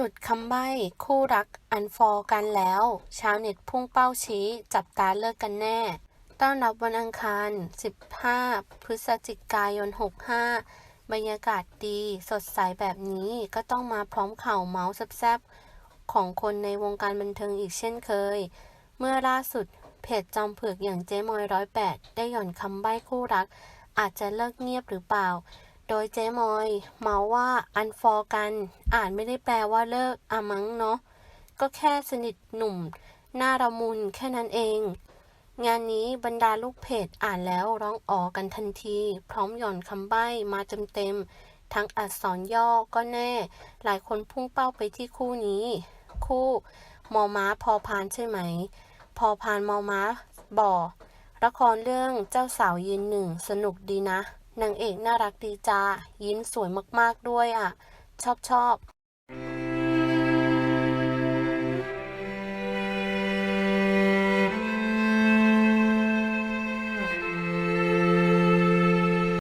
หลุดคำใบ้คู่รักอันฟอร์กันแล้ว ชาวเน็ตพุ่งเป้าชี้ จับตาเลิกกันแน่ ต้อนรับวันอังคาร 15 พฤศจิกายน 65 บรรยากาศดีสดใสแบบนี้ก็ต้องมาพร้อมข่าวเมาส์แซ่บๆของคนในวงการบันเทิงอีกเช่นเคย เมื่อล่าสุดเพจจอมเผือกอย่างเจ๊มอยร้อยแปดได้หย่อนคำใบ้คู่รัก อาจจะเลิกเงียบหรือเปล่า โดยเจ๊มอยเมาว่าอันฟอร์กัน อ่านไม่ได้แปลว่าเลิกอะมั้งเนาะก็แค่สนิทหนุ่ม หน้าระมุนแค่นั้นเอง งานนี้บรรดาลูกเพจอ่านแล้วร้องอ๋อกันทันที พร้อมหย่อนคำใบ้มาเต็ม ทั้งอักษรย่อก็แน่ หลายคนพุ่งเป้าไปที่คู่นี้ คู่มอม้าพอพานใช่ไหม พอพานมอม้าบ่อละครเรื่องเจ้าสาวยืนหนึ่งสนุกดีนะ นางเอกน่ารักดีจ้ายิ้มสวยมากๆด้วยอะ ชอบชอบ